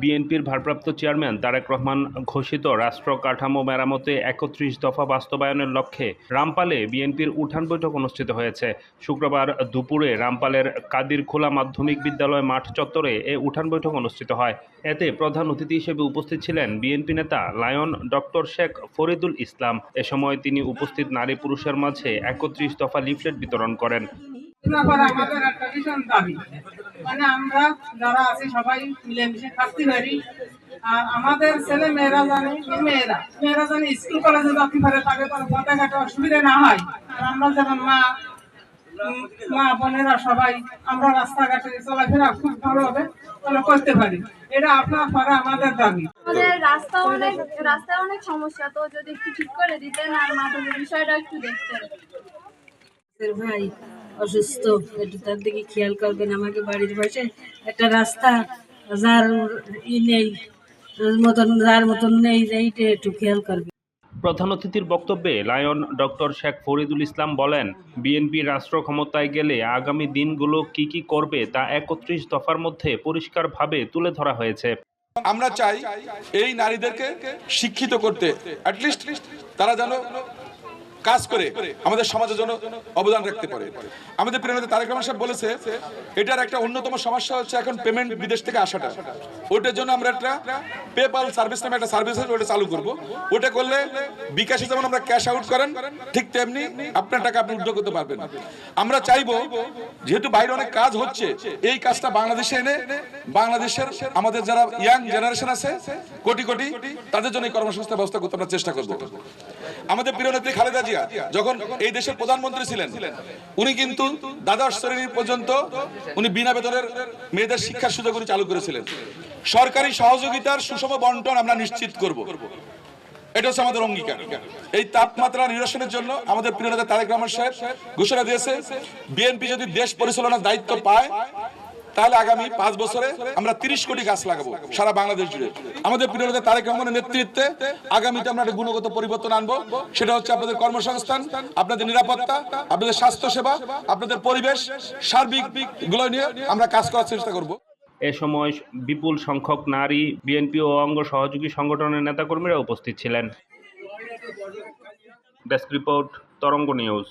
বিএনপির ভারপ্রাপ্ত চেয়ারম্যান তারেক রহমান ঘোষিত রাষ্ট্র কাঠামো মেরামতে একত্রিশ দফা বাস্তবায়নের লক্ষ্যে রামপালে বিএনপির উঠান বৈঠক অনুষ্ঠিত হয়েছে শুক্রবার দুপুরে রামপালের কাদিরখোলা মাধ্যমিক বিদ্যালয় মাঠ চত্বরে এ উঠান বৈঠক অনুষ্ঠিত হয় এতে প্রধান অতিথি হিসেবে উপস্থিত ছিলেন বিএনপি নেতা লায়ন ডক্টর শেখ ফরিদুল ইসলাম এ সময় তিনি উপস্থিত নারী পুরুষের মাঝে একত্রিশ দফা লিফলেট বিতরণ করেন মানে আমরা যারা আছি সবাই মিলেমিশে থাকতে পারি আর আমাদের ছেলে মেয়েরা জানে মেয়েরা মেয়েরা জানে স্কুল কলেজে যাতে পারে তাকে কোনো পথে ঘাটে অসুবিধা না হয়। আর আমরা যেমন মা মা বোনেরা সবাই আমরা রাস্তাঘাটে চলাফেরা খুব ভালোভাবে করতে পারি। এটা আপনার পরে আমাদের দাবি। আমাদের রাস্তা অনেক রাস্তায় অনেক সমস্যা তো যদি একটু ঠিক করে দিতেন আর মাধবের বিষয়টা একটু দেখতেন। ভাই অসুস্থ। একটু তার দিকে খেয়াল করবেন আমাকে বাড়ির পাশে একটা রাস্তা যার ই নেই মতন যার মতন নেই এইটা একটু খেয়াল করবেন। প্রধান অতিথির বক্তব্যে লায়ন ডক্টর শেখ ফরিদুল ইসলাম বলেন বিএনপি রাষ্ট্র ক্ষমতায় গেলে আগামী দিনগুলো কি কি করবে তা একত্রিশ দফার মধ্যে পরিষ্কারভাবে তুলে ধরা হয়েছে। আমরা চাই এই নারীদেরকে শিক্ষিত করতে অ্যাটলিস্ট তারা যেন কাজ করে আমাদের সমাজের জন্য অবদান রাখতে পারে। আমাদের প্রিয় নেতা তারেক রহমান সাহেব বলেছে, এটার একটা অন্যতম সমস্যা হচ্ছে এখন পেমেন্ট বিদেশ থেকে আসাটা। ওটার জন্য আমরা একটা পেপাল সার্ভিস নামে একটা সার্ভিস আছে, ওটা চালু করব। ওটা করলে বিকাশে যেমন আমরা ক্যাশ আউট করেন, ঠিক তেমনি আপনার টাকা আপনি উদ্যোগ করতে পারবেন। আমরা চাইব, যেহেতু বাইরে অনেক কাজ হচ্ছে, এই কাজটা বাংলাদেশে এনে বাংলাদেশের আমাদের যারা ইয়াং জেনারেশন আছে, কোটি কোটি, তাদের জন্য এই কর্মসংস্থান ব্যবস্থা করতে আমরা চেষ্টা করব। আমাদের প্রিয় নেত্রী খালেদা যখন এই দেশের প্রধানমন্ত্রী ছিলেন, উনি কিন্তু দ্বাদশ শ্রেণি পর্যন্ত উনি বিনা বেতনের মেয়েদের শিক্ষার সুযোগ উনি চালু করেছিলেন। সরকারি সহযোগিতার সুষম বন্টন আমরা নিশ্চিত করব। এটা হচ্ছে আমাদের অঙ্গীকার। এই তাপমাত্রা নিরসনের জন্য আমাদের প্রিয় নেতা তারেক রহমান সাহেব ঘোষণা দিয়েছে, বিএনপি যদি দেশ পরিচালনার দায়িত্ব পায় তাহলে আগামী পাঁচ বছরে আমরা তিরিশ কোটি গাছ লাগাবো সারা বাংলাদেশ জুড়ে। আমাদের প্রিয় নেতা তারেক রহমানের নেতৃত্বে আগামীতে আমরা একটা গুণগত পরিবর্তন আনব। সেটা হচ্ছে আপনাদের কর্মসংস্থান, আপনাদের নিরাপত্তা, আপনাদের স্বাস্থ্য সেবা আপনাদের পরিবেশ, সার্বিকগুলো নিয়ে আমরা কাজ করার চেষ্টা করব। এ সময় বিপুল সংখ্যক নারী, বিএনপি ও অঙ্গ সহযোগী সংগঠনের নেতাকর্মীরা উপস্থিত ছিলেন। Desk report, Tarango news.